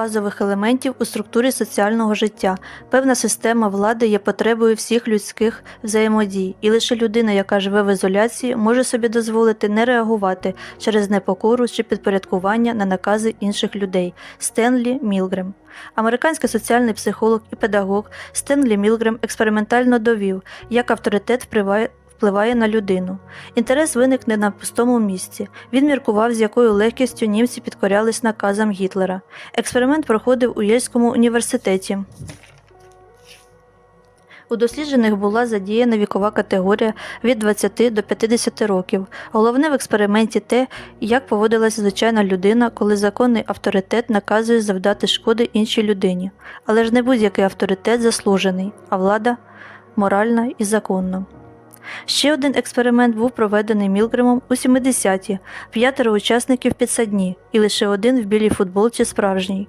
базових елементів у структурі соціального життя. Певна система влади є потребою всіх людських взаємодій, і лише людина, яка живе в ізоляції, може собі дозволити не реагувати через непокору чи підпорядкування на накази інших людей. Стенлі Мілгрем. Американський соціальний психолог і педагог Стенлі Мілгрем експериментально довів, як авторитет впливає впливає на людину. Інтерес виник не на пустому місці. Він міркував, з якою легкістю німці підкорялись наказам Гітлера. Експеримент проходив у Єльському університеті. У досліджених була задіяна вікова категорія від 20 до 50 років. Головне в експерименті те, як поводилася звичайна людина, коли законний авторитет наказує завдати шкоди іншій людині. Але ж не будь-який авторитет заслужений, а влада моральна і законна. Ще один експеримент був проведений Мілгремом у 70-ті, п'ятеро учасників підсадні і лише один в білій футболці справжній.